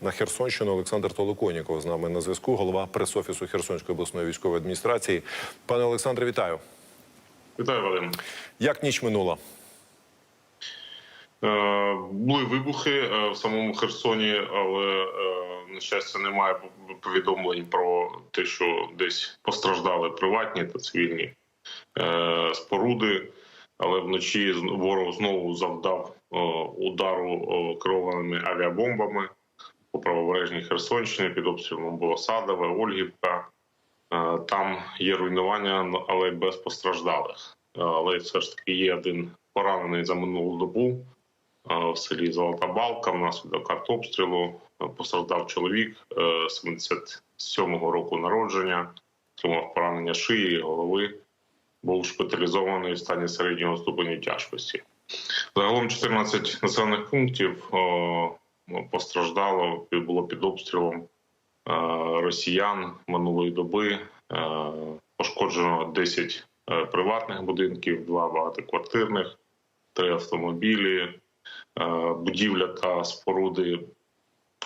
на Херсонщину. Олександр Толоконіков з нами на зв'язку, голова прес-офісу Херсонської обласної військової адміністрації. Пане Олександре, вітаю. Вітаю, Вадим. Як ніч минула? Е, були вибухи е, в самому Херсоні, але е, на щастя немає повідомлень про те, що десь постраждали приватні та цивільні е, споруди. Але вночі ворог знову завдав е, удару керованими авіабомбами по правобережній Херсонщині. Під обстрілом було Садове, Ольгівка. Е, Там є руйнування, але без постраждалих. Е, Але все ж таки є один поранений за минулу добу е, в селі Золота Балка. Внаслідок артобстрілу постраждав чоловік е, 77-го року народження, отримав поранення шиї, голови. Був шпиталізований в стані середнього ступеню тяжкості. Загалом 14 населених пунктів постраждало, було під обстрілом е, росіян минулої доби. Е, Пошкоджено 10 е, приватних будинків, 2 багатоквартирних, 3 автомобілі, будівля та споруди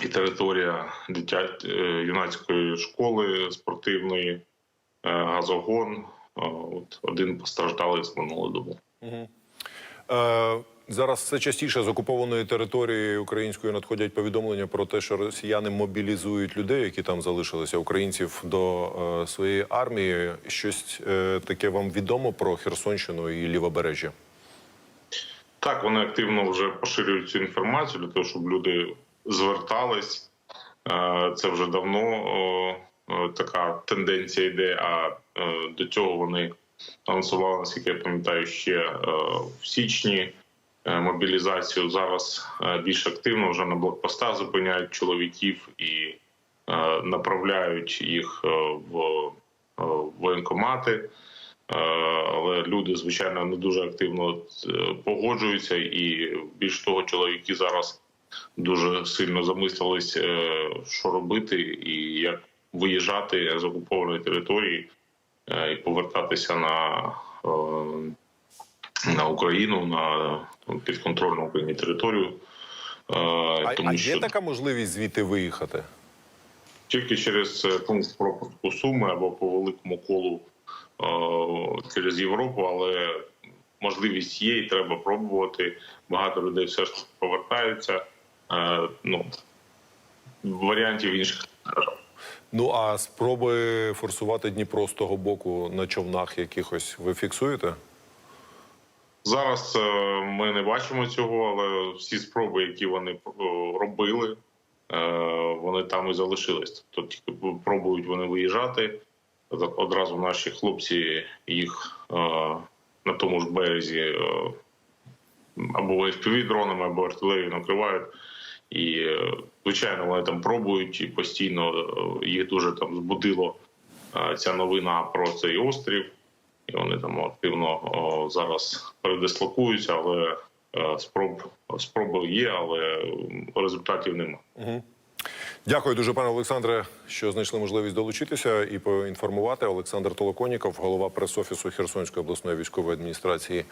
і територія дитя... е, юнацької школи спортивної, газогон. От один постраждалий з минулої доби. Е, зараз все частіше з окупованої території української надходять повідомлення про те, що росіяни мобілізують людей, які там залишилися, українців до е, своєї армії. Щось е, таке вам відомо про Херсонщину і лівобережжя? Так, вони активно вже поширюють цю інформацію для того, щоб люди звертались. Е, Це вже давно така тенденція йде. А е, до цього вони анонсували, наскільки я пам'ятаю, ще е, в січні мобілізацію. Зараз е, більш активно вже на блокпостах зупиняють чоловіків і е, направляють їх е, в е, воєнкомати. Е, але люди, звичайно, не дуже активно е, погоджуються, і більш того, чоловіки зараз дуже сильно замислились, е, що робити і як виїжджати з окупованої території е, і повертатися на, е, на Україну, на підконтрольну Україні територію. Е, А, тому а що є така можливість звідти виїхати? тільки через е, пункт пропуску суми або по великому колу е, через Європу, але можливість є і треба пробувати. Багато людей все ж повертаються. Ну варіантів інших. Ну а спроби форсувати Дніпро з того боку на човнах якихось ви фіксуєте? Зараз е, ми не бачимо цього, але всі спроби, які вони е, робили, е, вони там і залишились. Тобто тільки пробують вони виїжджати. Одразу наші хлопці їх на тому ж березі або fpv дронами, або артилерією накривають. І, звичайно, вони там пробують і постійно їх дуже там збудило ця новина про цей острів. Вони там активно зараз передислокуються, але е, спроб спроби є, але результатів нема. Дякую дуже, пане Олександре, що знайшли можливість долучитися і поінформувати. Олександр Толоконіков, голова прес-офісу Херсонської обласної військової адміністрації.